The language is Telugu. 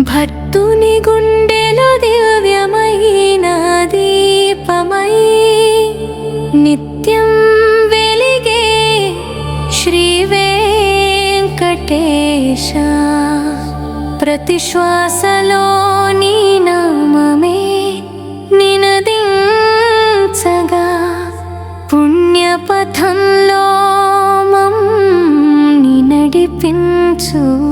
భక్తుని గుండెలో దివ్యమైన దీపమై నిత్యం వెలిగే శ్రీ వెంకటేశ. ప్రతి శ్వాసలో నీ నామమే నినదించగా పుణ్యపథంలో మమ్ని నడిపించు.